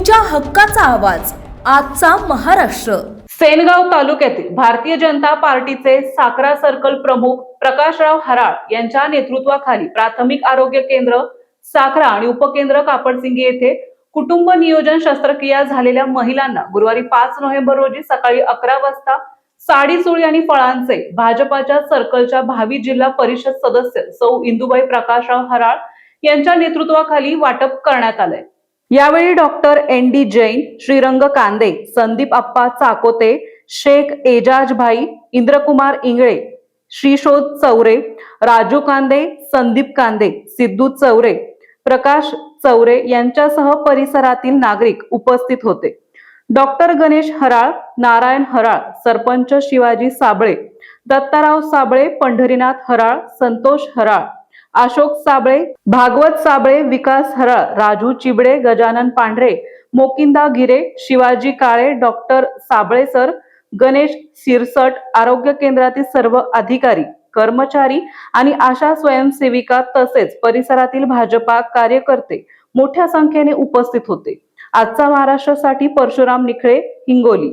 तुमच्या हक्काचा आवाज. आजचा महाराष्ट्र. सेनगाव तालुक्यातील भारतीय जनता पार्टीचे साखरा सर्कल प्रमुख प्रकाशराव हराळ यांच्या नेतृत्वाखाली प्राथमिक आरोग्य केंद्र साखरा आणि उपकेंद्र कापडसिंगी येथे कुटुंब नियोजन शस्त्रक्रिया झालेल्या महिलांना गुरुवारी पाच नोव्हेंबर रोजी सकाळी अकरा वाजता साडी चोळी आणि फळांचे भाजपाच्या सर्कलच्या भावी जिल्हा परिषद सदस्य सौ इंदुबाई प्रकाशराव हराळ यांच्या नेतृत्वाखाली वाटप करण्यात आलंय. यावेळी doctor N D Jain Shrirang Kande Sandeep Appa चाकोते शेख एजाज भाई इंद्रकुमार इंगळे श्रीशोध चौरे राजू कांदे संदीप कांदे सिद्धू चौरे प्रकाश चौरे यांच्यासह परिसरातील नागरिक उपस्थित होते. Doctor Ganesh Haral Narayan Haral sarpanch Shivaji Sable Dattarao Sable Pandharinath Haral Santosh Haral. Ashok Sable Bhagwat Sable Vikas Haral Raju Chibade Gajanan Pandhare Mokinda Gire Shivaji Kale doctor Sable sir Ganesh Sirsat आरोग्य केंद्रातील सर्व अधिकारी कर्मचारी आणि आशा स्वयंसेविका तसेच परिसरातील भाजपा कार्यकर्ते मोठ्या संख्येने उपस्थित होते. आजचा महाराष्ट्रासाठी परशुराम निखळे हिंगोली.